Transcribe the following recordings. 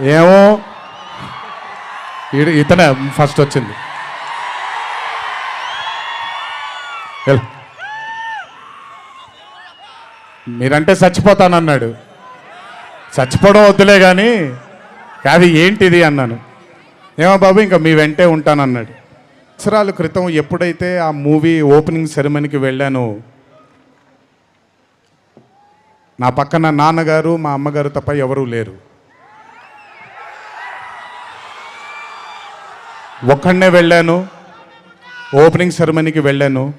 ఏమో? ఇతనే ఫస్ట్ వచ్చింది. వెళ్ళు. మీరంటే చచ్చిపోతానన్నాడు. చచ్చిపోవడం వద్దులే కానీ అది ఏంటిది అన్నాను. ఏమో బాబు ఇంకా మీ వెంటే ఉంటానన్నాడు. సంవత్సరాల క్రితం ఎప్పుడైతే ఆ మూవీ ఓపెనింగ్ సెరమనీకి వెళ్ళానో నా పక్కన నాన్నగారు మా అమ్మగారు తప్ప ఎవరూ లేరు. ఒక్కడనే వెళ్ళాను. ఓపెనింగ్ సెరమనీకి వెళ్ళాను.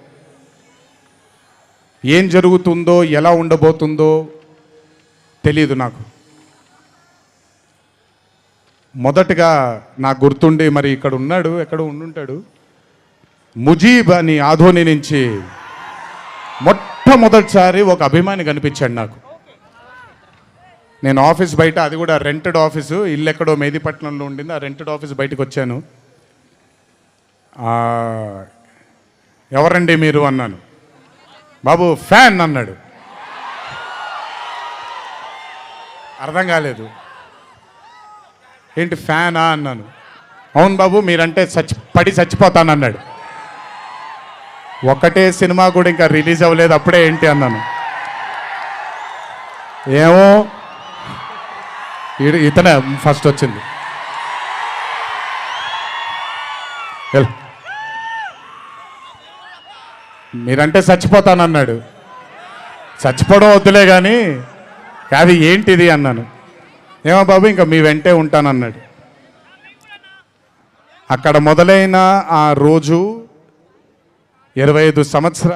ఏం జరుగుతుందో ఎలా ఉండబోతుందో తెలియదు నాకు. మొదటగా నాకు గుర్తుండి మరి ఇక్కడ ఉన్నాడు ఎక్కడ ఉండుంటాడు. ముజీబ్ అని ఆధోని నుంచి మొట్టమొదటిసారి ఒక అభిమాని కనిపించాడు నాకు. నేను ఆఫీస్ బయట అది కూడా రెంటెడ్ ఆఫీసు ఇల్లు ఎక్కడో మెహదీపట్నంలో ఉండింది ఆ రెంటెడ్ ఆఫీస్ బయటకు వచ్చాను. ఎవరండి మీరు అన్నాను. బాబు ఫ్యాన్ అన్నాడు. అర్థం కాలేదు. ఏంటి ఫ్యానా అన్నాను. అవును బాబు మీరంటే చచ్చి పడి చచ్చిపోతానన్నాడు. ఒక్కటే సినిమా కూడా ఇంకా రిలీజ్ అవ్వలేదు అప్పుడే ఏంటి అన్నాను. ఏమో ఇతనే ఫస్ట్ వచ్చింది. మీరంటే చచ్చిపోతానన్నాడు. చచ్చిపోవడం వద్దులే కానీ అది ఏంటిది అన్నాను. ఏమో బాబు ఇంకా మీ వెంటే ఉంటానన్నాడు. అక్కడ మొదలైన ఆ రోజు ఇరవై ఐదు సంవత్సరాలు